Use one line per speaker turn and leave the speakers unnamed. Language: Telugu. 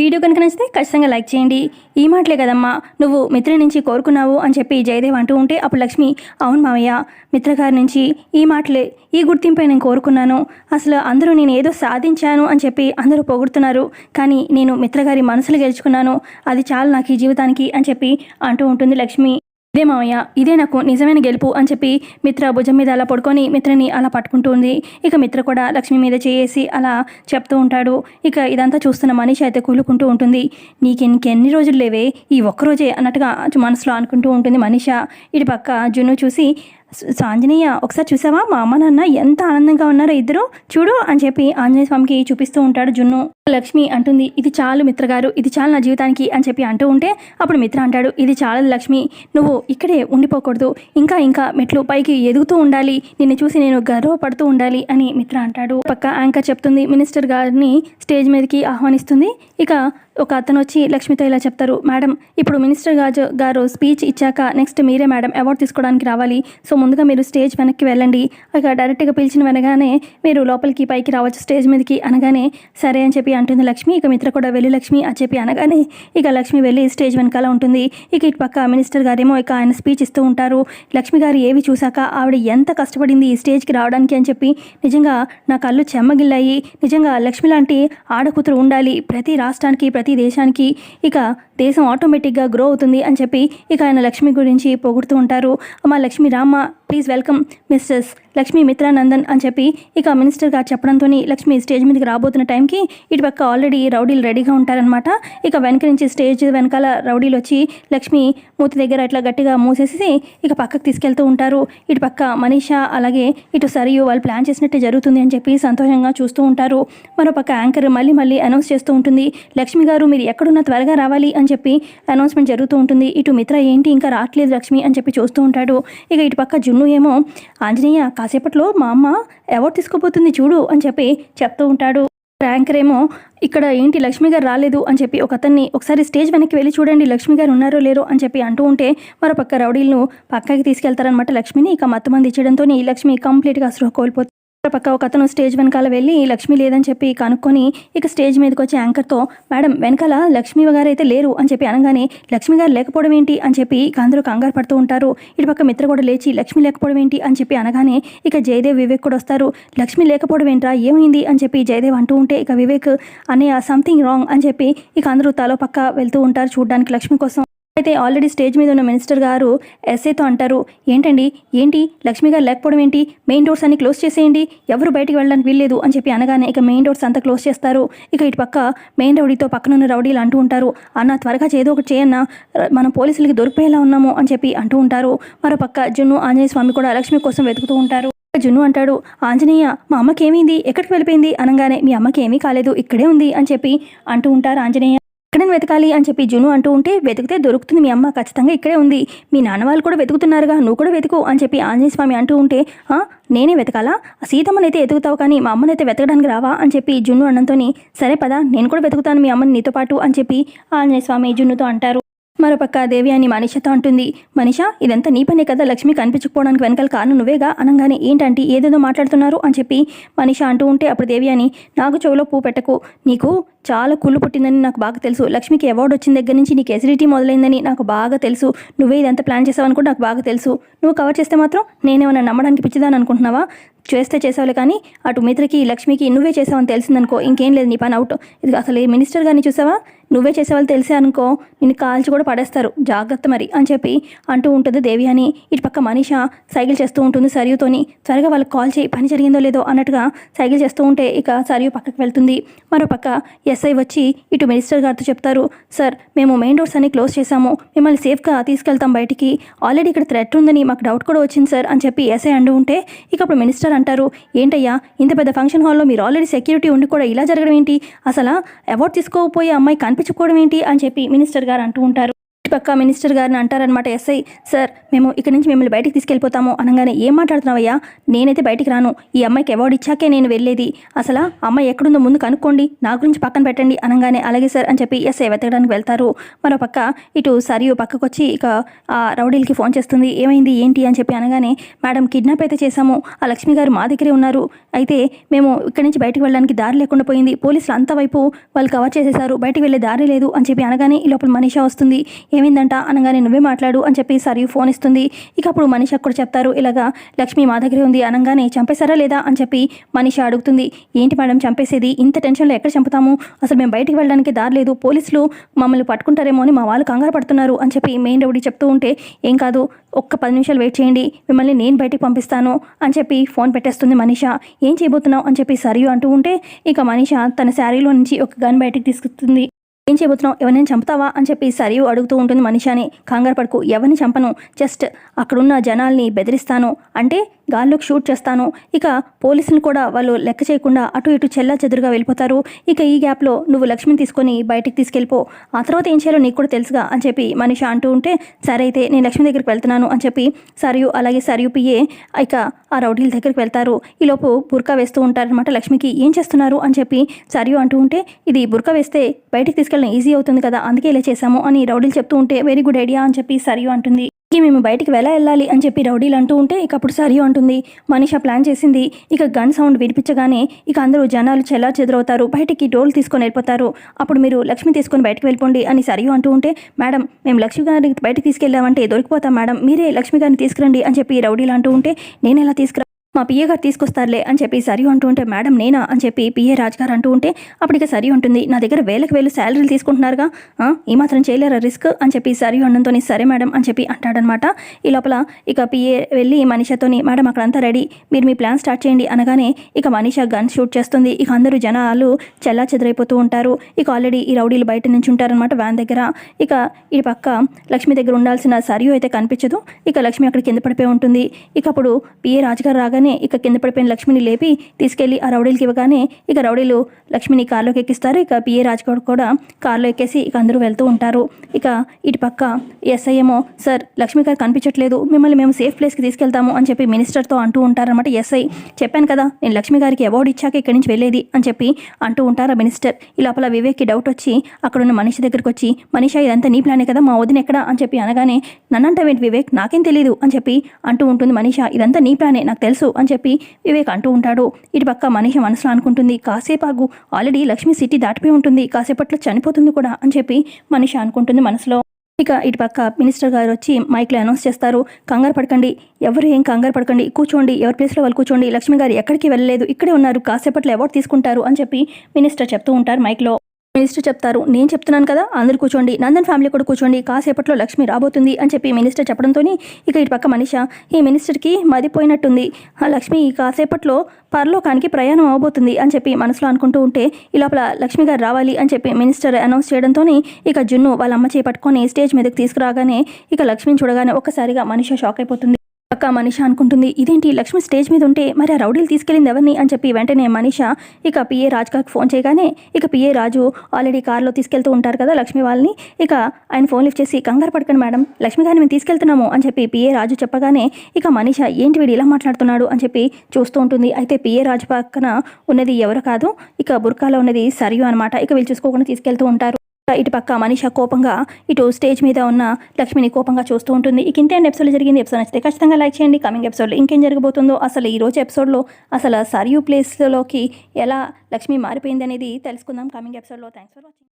వీడియో కనుక నచ్చితే ఖచ్చితంగా లైక్ చేయండి. ఈ మాటలే కదమ్మా నువ్వు మిత్ర నుంచి కోరుకున్నావు అని చెప్పి జయదేవ్ అంటూ ఉంటే అప్పుడు లక్ష్మి అవును మావయ్య మిత్రగారి నుంచి ఈ మాటలే ఈ గుర్తింపై నేను కోరుకున్నాను. అసలు అందరూ నేను ఏదో సాధించాను అని చెప్పి అందరూ పొగుడుతున్నారు. కానీ నేను మిత్రగారి మనసులు గెలుచుకున్నాను. అది చాలు నాకు ఈ జీవితానికి అని చెప్పి అంటూ ఉంటుంది లక్ష్మి. ఇదే మామయ్య ఇదే నాకు నిజమైన గెలుపు అని చెప్పి మిత్ర భుజం మీద అలా పడుకొని మిత్రని అలా పట్టుకుంటూ ఉంది ఇక మిత్ర కూడా లక్ష్మి మీద చేసి అలా చెప్తూ ఉంటాడు. ఇక ఇదంతా చూస్తున్న మనిషి అయితే కూలుకుంటూ ఉంటుంది. నీకు ఇంకెన్ని రోజులు లేవే? ఈ ఒక్కరోజే అన్నట్టుగా మనసులో అనుకుంటూ ఉంటుంది మనిష. ఇటు పక్క జున్ను చూసి సాంజనేయ ఆంజనేయ ఒకసారి చూసావా? మా అమ్మ నాన్న ఎంత ఆనందంగా ఉన్నారో ఇద్దరు? చూడు అని చెప్పి ఆంజనేయ స్వామికి చూపిస్తూ ఉంటాడు జున్ను. లక్ష్మి అంటుంది ఇది చాలు మిత్ర గారు ఇది చాలు నా జీవితానికి అని చెప్పి అంటూ ఉంటే అప్పుడు మిత్ర అంటాడు ఇది చాలదు లక్ష్మి నువ్వు ఇక్కడే ఉండిపోకూడదు ఇంకా ఇంకా మెట్లు పైకి ఎదుగుతూ ఉండాలి నిన్ను చూసి నేను గర్వపడుతూ ఉండాలి అని మిత్ర అంటాడు. పక్క యాంకర్ చెప్తుంది మినిస్టర్ గారిని స్టేజ్ మీదకి ఆహ్వానిస్తుంది ఇక ఒక అతను వచ్చి లక్ష్మితో ఇలా చెప్తారు మేడం ఇప్పుడు మినిస్టర్ గారు గారు స్పీచ్ ఇచ్చాక నెక్స్ట్ మీరే మేడం అవార్డు తీసుకోవడానికి రావాలి సో ముందుగా మీరు స్టేజ్ వెనక్కి వెళ్ళండి ఇక డైరెక్ట్గా పిలిచిన వెనగానే మీరు లోపలికి పైకి రావచ్చు స్టేజ్ మీదకి అనగానే సరే అని చెప్పి అంటుంది లక్ష్మి. ఇక మిత్ర కూడా వెళ్ళి లక్ష్మి అని చెప్పి అనగానే ఇక లక్ష్మి వెళ్ళి స్టేజ్ వెనకాల ఉంటుంది. ఇక ఇటు పక్క మినిస్టర్ గారేమో ఇక ఆయన స్పీచ్ ఇస్తూ ఉంటారు. లక్ష్మి గారు ఏవి చూశాక ఆవిడ ఎంత కష్టపడింది ఈ స్టేజ్కి రావడానికి అని చెప్పి నిజంగా నా కళ్ళు చెమ్మగిల్లాయి. నిజంగా లక్ష్మి లాంటి ఆడకూతురు ఉండాలి. ప్రతి రాష్ట్రానికి ప్రతి దేశానికి ఇక దేశం ఆటోమేటిక్గా గ్రో అవుతుంది అని చెప్పి ఇక ఆయన లక్ష్మి గురించి పొగుడుతూ ఉంటారు. అమ్మ లక్ష్మి రామ్మ please welcome misters Lakshmi Mitranandan అని చెప్పి ఇక మినిస్టర్ గారు చెప్పడంతో లక్ష్మి స్టేజ్ మీదకి రాబోతున్న టైంకి ఇటు పక్క ఆల్రెడీ రౌడీలు రెడీగా ఉంటారనమాట ఇక వెనక నుంచి స్టేజ్ వెనకాల రౌడీలు వచ్చి లక్ష్మి మూతి దగ్గర ఇట్లా గట్టిగా మూసేసి ఇక పక్కకు తీసుకెళ్తూ ఉంటారు. ఇటు పక్క మనీషా అలాగే ఇటు సరియు వాళ్ళు ప్లాన్ చేసినట్టే జరుగుతుంది అని చెప్పి సంతోషంగా చూస్తూ ఉంటారు. మరో పక్క యాంకర్ మళ్ళీ మళ్ళీ అనౌన్స్ చేస్తూ ఉంటుంది. లక్ష్మి గారు మీరు ఎక్కడున్నా త్వరగా రావాలి అని చెప్పి అనౌన్స్మెంట్ జరుగుతూ ఉంటుంది. ఇటు మిత్ర ఏంటి ఇంకా రావట్లేదు లక్ష్మి అని చెప్పి చూస్తూ ఉంటాడు. ఇక ఇటు పక్క జున్ను ఏమో. ఆంజనేయ కాసేపట్లో మా అమ్మ అవార్డు తీసుకోబోతుంది చూడు అని చెప్పి చెప్తూ ఉంటాడు. ర్యాంకర్ ఏమో ఇక్కడ ఏంటి లక్ష్మి గారు రాలేదు? అని చెప్పి ఒక అతన్ని ఒకసారి స్టేజ్ వెనక్కి వెళ్ళి చూడండి లక్ష్మి గారు ఉన్నారో లేరో అని చెప్పి అంటూ ఉంటే మరో పక్క రౌడీలను పక్కకి తీసుకెళ్తారనమాట లక్ష్మిని. ఇక మత్తు మంది ఇచ్చడంతో ఈ లక్ష్మి కంప్లీట్గా అసలు కోల్పోతుంది. పక్క ఒక అతను స్టేజ్ వెనకాల వెళ్ళి లక్ష్మి లేదని చెప్పి కనుక్కొని ఇక స్టేజ్ మీదకి వచ్చి యాంకర్తో మేడం వెనకాల లక్ష్మి గారు అయితే లేరు అని చెప్పి అనగానే లక్ష్మి గారు లేకపోవడం ఏంటి? అని చెప్పి ఇక అందరూ కంగారు పడుతూ ఉంటారు. ఇటు పక్క మిత్ర కూడా లేచి లక్ష్మి లేకపోవడం ఏంటి? అని చెప్పి అనగానే ఇక జయదేవ్ వివేక్ కూడా వస్తారు. లక్ష్మి లేకపోవడం ఏంట్రా? ఏమైంది? అని చెప్పి జయదేవ్ అంటూ ఉంటే ఇక వివేక్ అనే సంథింగ్ రాంగ్ అని చెప్పి ఇక అందరూ తలో పక్క వెళ్తూ ఉంటారు చూడడానికి లక్ష్మి కోసం. అయితే ఆల్రెడీ స్టేజ్ మీద ఉన్న మినిస్టర్ గారు ఎస్ఏతో అంటారు ఏంటండి? ఏంటి? లక్ష్మి గారు లేకపోవడం ఏంటి? మెయిన్ డోర్స్ అన్ని క్లోజ్ చేసేయండి. ఎవరు బయటికి వెళ్ళడానికి వీల్లేదు అని చెప్పి అనగానే ఇక మెయిన్ డోర్స్ అంతా క్లోజ్ చేస్తారు. ఇక ఇటు పక్క మెయిన్ రౌడీతో పక్కన ఉన్న రౌడీలు అంటూ ఉంటారు అన్న త్వరగా చేదో ఒకటి చేయన్నా మనం పోలీసులకి దొరికిపోయేలా ఉన్నాము అని చెప్పి అంటూ ఉంటారు. మరో పక్క జున్ను ఆంజనేయ స్వామి కూడా లక్ష్మి కోసం వెతుకుతూ ఉంటారు. జున్ను అంటాడు ఆంజనేయ మా అమ్మకి ఏమైంది ఎక్కడికి వెళ్ళిపోయింది? అనగానే మీ అమ్మకి ఏమీ కాలేదు ఇక్కడే ఉంది అని చెప్పి అంటూ ఉంటారు ఆంజనేయ. ఎక్కడని వెతకాలి అని చెప్పి జును అంటూ ఉంటే వెతికితే దొరుకుతుంది మీ అమ్మ ఖచ్చితంగా ఇక్కడే ఉంది. మీ నాన్న వాళ్ళు కూడా వెతుకుతున్నారుగా నువ్వు కూడా వెతుకు అని చెప్పి ఆంజనేయ స్వామి అంటూ ఉంటే నేనే వెతకాలా? సీతమ్మనైతే ఎతుకుతావు కానీ మా అమ్మనైతే వెతకడానికి రావా? అని చెప్పి జున్ను అన్నంతోని సరే పదా నేను కూడా వెతుకుతాను మీ అమ్మని నీతో పాటు అని చెప్పి ఆంజనేయ స్వామి జున్నుతో అంటారు. మరోపక్క దేవి అని మనిషతో అంటుంది మనిష ఇదంతా నీ పనే కదా లక్ష్మి కనిపించకపోవడానికి వెనకాల కారణం నువ్వేగా? అనగానే ఏంటంటే ఏదేదో మాట్లాడుతున్నారు? అని చెప్పి మనిష అంటూ ఉంటే అప్పుడు దేవి అని నాకు చెవిలో పూ పెట్టకు నీకు చాలా కుళ్ళు పుట్టిందని నాకు బాగా తెలుసు. లక్ష్మికి అవార్డు వచ్చిన దగ్గర నుంచి నీకు ఎసిడిటీ మొదలైందని నాకు బాగా తెలుసు. నువ్వే ఇదంతా ప్లాన్ చేసావని కూడా నాకు బాగా తెలుసు. నువ్వు కవర్ చేస్తే మాత్రం నేనేమన్నా నమ్మడానికి పిచ్చిదాని అనుకుంటున్నావా? చేస్తే చేసావులే కానీ అటు మిత్రకి లక్ష్మికి నువ్వే చేసావని తెలిసిందనుకో ఇంకేం లేదు నీ పని అవుట్ ఇది అసలు మినిస్టర్ గారిని చూసావా? నువ్వే చేసేవాళ్ళు తెలిసే అనుకో నిన్ను కాల్చి కూడా పడేస్తారు. జాగ్రత్త మరి అని చెప్పి అంటూ ఉంటుంది దేవి అని ఇటు పక్క మనీష సైకిల్ చేస్తూ ఉంటుంది సరియుతోని. త్వరగా వాళ్ళకి కాల్ చేయి పని జరిగిందో లేదో అన్నట్టుగా సైకిల్ చేస్తూ ఉంటే ఇక సరియు పక్కకి వెళ్తుంది. మరో పక్క ఎస్ఐ వచ్చి ఇటు మినిస్టర్ గారితో చెప్తారు సార్ మేము మెయిన్ రోడ్స్ అన్ని క్లోజ్ చేశాము మిమ్మల్ని సేఫ్గా తీసుకెళ్తాం బయటికి. ఆల్రెడీ ఇక్కడ థ్రెట్ ఉందని మాకు డౌట్ కూడా వచ్చింది సార్ అని చెప్పి ఎస్ఐ అంటూ ఉంటే ఇక అప్పుడు మినిస్టర్ అంటారు ఏంటయ్యా ఇంత పెద్ద ఫంక్షన్ హాల్లో మీరు ఆల్రెడీ సెక్యూరిటీ ఉండి కూడా ఇలా జరగడం ఏంటి? అసలు అవార్డు తీసుకోకపోయే అమ్మాయి కనిపించుకోవడం ఏంటి? అని చెప్పి మినిస్టర్ గారు అంటూ ఉంటారు. పక్క మినిస్టర్ గారిని అంటారనమాట ఎస్ఐ. సార్ మేము ఇక్కడి నుంచి మిమ్మల్ని బయటికి తీసుకెళ్ళిపోతాము. అనగానే ఏం మాట్లాడుతున్నావయ్యా? నేనైతే బయటికి రాను. ఈ అమ్మాయికి అవార్డు ఇచ్చాకే నేను వెళ్ళేది. అసలు అమ్మాయి ఎక్కడుందో ముందు కనుక్కోండి. నా గురించి పక్కన పెట్టండి. అనగానే అలాగే సార్ అని చెప్పి ఎస్ఐ వెతకడానికి వెళ్తారు. మరో పక్క ఇటు సరియు పక్కకు వచ్చి ఇక ఆ రౌడీలకి ఫోన్ చేస్తుంది. ఏమైంది? ఏంటి? అని చెప్పి అనగానే మేడం కిడ్నాప్ అయితే చేశాము. ఆ లక్ష్మి గారు మా దగ్గరే ఉన్నారు. అయితే మేము ఇక్కడి నుంచి బయటకు వెళ్ళడానికి దారి లేకుండా పోయింది. పోలీసులు అంతా వైపు వాళ్ళు కవర్ చేసేశారు. బయటకు వెళ్ళే దారి లేదు అని చెప్పి అనగానే ఈ లోపల మనీషా వస్తుంది. ఏమైందంట అనగానే నువ్వే మాట్లాడు అని చెప్పి సరియు ఫోన్ ఇస్తుంది. ఇక అప్పుడు మనిషి కూడా చెప్తారు ఇలాగా లక్ష్మి మా దగ్గరే ఉంది అనగానే చంపేశారా లేదా అని చెప్పి మనిషి అడుగుతుంది. ఏంటి మేడం చంపేసేది? ఇంత టెన్షన్లో ఎక్కడ చంపుతాము? అసలు మేము బయటికి వెళ్ళడానికి దారి లేదు. పోలీసులు మమ్మల్ని పట్టుకుంటారేమో అని మా వాళ్ళు కంగారు పడుతున్నారు అని చెప్పి మెయిన్ రౌడీ చెప్తూ ఉంటే ఏం కాదు ఒక్క పది నిమిషాలు వెయిట్ చేయండి. మిమ్మల్ని నేను బయటికి పంపిస్తాను అని చెప్పి ఫోన్ పెట్టేస్తుంది మనీషా. ఏం చేయబోతున్నావు? అని చెప్పి సరియు అంటూ ఉంటే ఇక మనీషా తన శారీలో నుంచి ఒక గన్ బయటికి తీసుకుతుంది ఏం చేయబోతున్నావు? ఎవరిని చంపుతావా? అని చెప్పి సరియు అడుగుతూ ఉంటుంది మనిషాని. కంగారు పడుకు. ఎవరిని చంపను? జస్ట్ అక్కడున్న జనాల్ని బెదిరిస్తాను. అంటే గాల్లోకి షూట్ చేస్తాను. ఇక పోలీసులు కూడా వాళ్ళు లెక్క చేయకుండా అటు ఇటు చెల్లా చెదురుగా వెళ్ళిపోతారు. ఇక ఈ గ్యాప్లో నువ్వు లక్ష్మిని తీసుకొని బయటికి తీసుకెళ్ళిపో. ఆ తర్వాత ఏం చేయాలో నీకు కూడా తెలుసుగా అని చెప్పి మనిషి అంటూ ఉంటే సరే అయితే నేను లక్ష్మి దగ్గరికి వెళ్తున్నాను అని చెప్పి సరియు అలాగే సరియు పియే ఇక ఆ రౌడీల దగ్గరికి వెళ్తారు. ఈలోపు బుర్కా వేస్తూ ఉంటారనమాట లక్ష్మికి. ఏం చేస్తున్నారు? అని చెప్పి సరియు అంటూ ఉంటే ఇది బుర్కా వేస్తే బయటికి తీసుకెళ్ళడం ఈజీ అవుతుంది కదా అందుకే ఇలా చేశాము అని రౌడీలు చెప్తూ ఉంటే వెరీ గుడ్ ఐడియా అని చెప్పి సరియు అంటుంది. ఇక మేము బయటికి ఎలా వెళ్ళాలి? అని చెప్పి రౌడీలు అంటూ ఉంటే ఇక అప్పుడు సరియు అంటుంది. మనీషా ప్లాన్ చేసింది ఇక గన్ సౌండ్ వినిపించగానే ఇక అందరూ జనాలు చెల్లా చెదరవుతారు బయటికి డోల్ తీసుకొని వెళ్ళిపోతారు. అప్పుడు మీరు లక్ష్మి తీసుకొని బయటకు వెళ్ళిపోండి అని సరియు అంటూ ఉంటే మేడం మేము లక్ష్మి గారిని బయటకు తీసుకెళ్ళామంటే దొరికిపోతాం మేడం. మీరే లక్ష్మి గారిని తీసుకురండి అని చెప్పి రౌడీలు అంటూ ఉంటే నేను ఎలా తీసుకురా మా పిఏ గారు తీసుకొస్తారులే అని చెప్పి సరి అంటూ ఉంటే మేడం నేనా? అని చెప్పి పిఏ రాజ్ గారు అంటూ ఉంటే అప్పటికి సరి ఉంటుంది. నా దగ్గర వేలకు వేలు శాలరీలు తీసుకుంటున్నారుగా. ఆ, ఈ మాత్రం చేయలేరా రిస్క్? అని చెప్పి సరి ఉండడంతో సరే మేడం అని చెప్పి అంటాడనమాట. ఈ లోపల ఇక పిఏ వెళ్ళి మనీషాతోని మేడం అక్కడంతా రెడీ. మీరు మీ ప్లాన్ స్టార్ట్ చేయండి అనగానే ఇక మనీషా గన్ షూట్ చేస్తుంది. ఇక అందరూ జనాలు చెల్లా చెదరైపోతూ ఉంటారు. ఇక ఆల్రెడీ ఈ రౌడీలు బయట నుంచి ఉంటారనమాట వ్యాన్ దగ్గర. ఇక ఈ పక్క లక్ష్మి దగ్గర ఉండాల్సిన సరియు అయితే కనిపించదు. ఇక లక్ష్మి అక్కడ కింద పడిపోయి ఉంటుంది. ఇక అప్పుడు పిఏ రాజుగారు రాగానే ఇక కింద పడిపోయిన లక్ష్మిని లేపి తీసుకెళ్ళి ఆ రౌడీలకి ఇవ్వగానే ఇక రౌడీలు లక్ష్మిని కారులోకి ఎక్కిస్తారు. ఇక పిఏ రాజుగారు కూడా కారులో ఎక్కేసి ఇక అందరూ వెళ్తూ ఉంటారు. ఇక ఇటు పక్క ఎస్ఐ ఏమో సార్ లక్ష్మి గారు కనిపించట్లేదు. మిమ్మల్ని మేము సేఫ్ ప్లేస్కి తీసుకెళ్తాము అని చెప్పి మినిస్టర్తో అంటూ ఉంటారన్నమాట ఎస్ఐ చెప్పాను కదా నేను లక్ష్మి గారికి అవార్డు ఇచ్చాక ఇక్కడి నుంచి వెళ్ళేది అని చెప్పి అంటూ ఉంటారు ఆ మినిస్టర్. ఈ లోపల వివేక్కి డౌట్ వచ్చి అక్కడున్న మనిషి దగ్గరికి వచ్చి మనిషా ఇదంతా నీ ప్లానే కదా? మా వదిన ఎక్కడ? అని చెప్పి అనగానే నన్నంటావేంటి వివేక్? నాకేం తెలియదు అని చెప్పి అంటూ ఉంటుంది మనిష ఇదంతా నీ ప్లానే నాకు తెలుసు. అని చెప్పి వివేక్ అంటూ ఉంటాడు. ఇటు పక్క మనసులో అనుకుంటుంది కాసేపాగు ఆల్రెడీ లక్ష్మి సిటీ దాటిపోయి ఉంటుంది కాసేపట్లో చనిపోతుంది కూడా అని చెప్పి మనిషి అనుకుంటుంది మనసులో. ఇక ఇటు పక్క మినిస్టర్ గారు వచ్చి మైక్లో అనౌన్స్ చేస్తారు కంగారు పడకండి ఎవరు ఏం కంగారు పడకండి కూర్చోండి ఎవరి ప్లేస్లో వాళ్ళు కూర్చోండి లక్ష్మి గారు ఎక్కడికి వెళ్ళలేదు ఇక్కడే ఉన్నారు కాసేపట్లో అవార్డు తీసుకుంటారు అని చెప్పి మినిస్టర్ చెప్తూ ఉంటారు మైక్లో. మినిస్టర్ చెప్తారు నేను చెప్తున్నాను కదా అందరు కూర్చోండి నందన్ ఫ్యామిలీ కూడా కూర్చోండి కాసేపట్లో లక్ష్మి రాబోతుంది అని చెప్పి మినిస్టర్ చెప్పడంతో ఇక ఇటు పక్క మనిష ఈ మినిస్టర్కి మదిపోయినట్టుంది ఆ లక్ష్మి ఈ కాసేపట్లో పరలోకానికి ప్రయాణం అవబోతుంది అని చెప్పి మనసులో అనుకుంటూ ఉంటే ఈ లోపల లక్ష్మి గారు రావాలి అని చెప్పి మినిస్టర్ అనౌన్స్ చేయడంతో ఇక జున్ను వాళ్ళ అమ్మ చేయి పట్టుకొని స్టేజ్ మీదకి తీసుకురాగానే ఇక లక్ష్మిని చూడగానే ఒక్కసారిగా మనిష షాక్ అయిపోతుంది. పక్క మనిష అనుకుంటుంది. ఇదేంటి? లక్ష్మి స్టేజ్ మీద ఉంటే మరి ఆ రౌడీలు తీసుకెళ్ళింది ఎవరిని అని చెప్పి వెంటనే మనిష ఇక పిఏ రాజు గారికి ఫోన్ చేయగానే ఇక పిఏ రాజు ఆల్రెడీ కార్లో తీసుకెళ్తూ ఉంటారు కదా లక్ష్మి వాళ్ళని ఇక ఆయన ఫోన్ లిఫ్ట్ చేసి కంగారు పడకండి మేడం లక్ష్మి గారిని మేము తీసుకెళ్తున్నాము అని చెప్పి పిఏ రాజు చెప్పగానే ఇక మనిష ఏంటి వీడు ఇలా మాట్లాడుతున్నాడు? అని చెప్పి చూస్తూ ఉంటుంది. అయితే పిఏ రాజు పక్కన ఉన్నది ఎవరు కాదు ఇక బుర్కాలో ఉన్నది సరియు అనమాట ఇక వీళ్ళు చూసుకోకుండా తీసుకెళ్తూ ఉంటారు. ఇటు పక్క మనీష కోపంగా ఇటు స్టేజ్ మీద ఉన్న లక్ష్మిని కోపంగా చూస్తూ ఉంటుంది. ఇక ఇంతే ఎపిసోడ్ జరిగింది. ఎపిసోడ్ నచ్చితే ఖచ్చితంగా లైక్ చేయండి. కమింగ్ ఎపిసోడ్లో ఇంకేం జరగబోతుందో అసలు ఈ రోజు ఎపిసోడ్లో అసలు సరియు ప్లేస్లోకి ఎలా లక్ష్మి మారిపోయింది అనేది తెలుసుకుందాం కమింగ్ ఎపిసోడ్లో. Thanks for watching